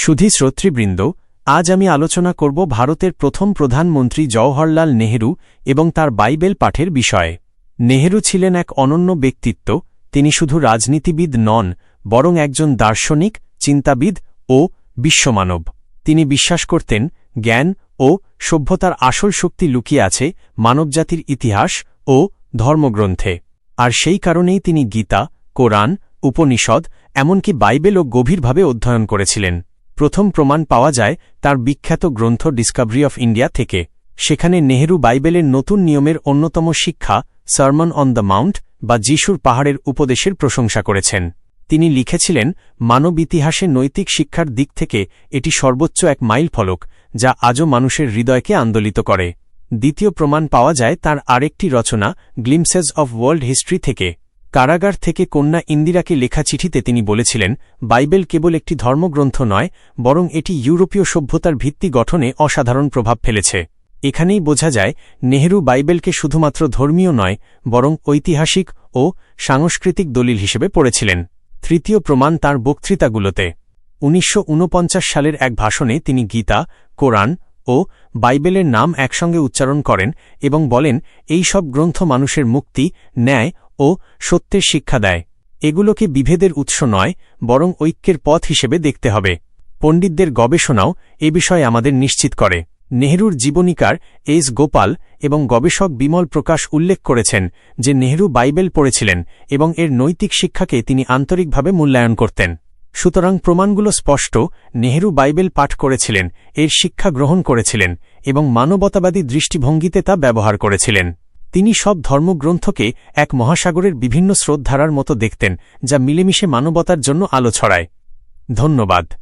সুধী শ্রোতৃবৃন্দ, আজ আমি আলোচনা করব ভারতের প্রথম প্রধানমন্ত্রী জওহরলাল নেহরু এবং তার বাইবেল পাঠের বিষয়ে। নেহেরু ছিলেন এক অনন্য ব্যক্তিত্ব, তিনি শুধু রাজনীতিবিদ নন, বরং একজন দার্শনিক, চিন্তাবিদ ও বিশ্বমানব। তিনি বিশ্বাস করতেন, জ্ঞান ও সভ্যতার আসল শক্তি লুকিয়ে আছে মানবজাতির ইতিহাস ও ধর্মগ্রন্থে। আর সেই কারণেই তিনি গীতা, কোরআন, উপনিষদ, এমনকি বাইবেলও গভীরভাবে অধ্যয়ন করেছিলেন। প্রথম প্রমাণ পাওয়া যায় তার বিখ্যাত গ্রন্থ ডিসকভারি অফ ইন্ডিয়া থেকে। সেখানে নেহেরু বাইবেলের নতুন নিয়মের অন্যতম শিক্ষা সার্মন অন দ্য মাউন্ট বা যিশুর পাহাড়ের উপদেশের প্রশংসা করেছেন। তিনি লিখেছিলেন, মানব ইতিহাসে নৈতিক শিক্ষার দিক থেকে এটি সর্বোচ্চ এক মাইল ফলক, যা আজও মানুষের হৃদয়কে আন্দোলিত করে। দ্বিতীয় প্রমাণ পাওয়া যায় তার আরেকটি রচনা গ্লিমসেস অফ ওয়ার্ল্ড হিস্ট্রি থেকে। কারাগার থেকে কন্যা ইন্দিরাকে লেখা চিঠিতে তিনি বলেছিলেন, বাইবেল কেবল একটি ধর্মগ্রন্থ নয়, বরং এটি ইউরোপীয় সভ্যতার ভিত্তি গঠনে অসাধারণ প্রভাব ফেলেছে। এখানেই বোঝা যায়, নেহরু বাইবেলকে শুধুমাত্র ধর্মীয় নয়, বরং ঐতিহাসিক ও সাংস্কৃতিক দলিল হিসেবে পড়েছিলেন। তৃতীয় প্রমাণ তার বক্তৃতাগুলোতে। উনিশশো ঊনপঞ্চাশ সালের এক ভাষণে তিনি গীতা, কোরআন ও বাইবেলের নাম একসঙ্গে উচ্চারণ করেন এবং বলেন, এই সব গ্রন্থ মানুষের মুক্তি, ন্যায় ও সত্যের শিক্ষা দেয়। এগুলোকে বিভেদের উৎস নয়, বরং ঐক্যের পথ হিসেবে দেখতে হবে। পণ্ডিতদের গবেষণাও এ বিষয়ে আমাদের নিশ্চিত করে। নেহরুর জীবনীকার এইস গোপাল এবং গবেষক বিমল প্রকাশ উল্লেখ করেছেন যে নেহরু বাইবেল পড়েছিলেন এবং এর নৈতিক শিক্ষাকে তিনি আন্তরিকভাবে মূল্যায়ন করতেন। সুতরাং প্রমাণগুলো স্পষ্ট, নেহরু বাইবেল পাঠ করেছিলেন, এর শিক্ষা গ্রহণ করেছিলেন এবং মানবতাবাদী দৃষ্টিভঙ্গিতে তা ব্যবহার করেছিলেন। তিনি সব ধর্মগ্রন্থকে এক মহাসাগরের বিভিন্ন স্রোতধারার মতো দেখতেন, যা মিলেমিশে মানবতার জন্য আলো ছড়ায়। ধন্যবাদ।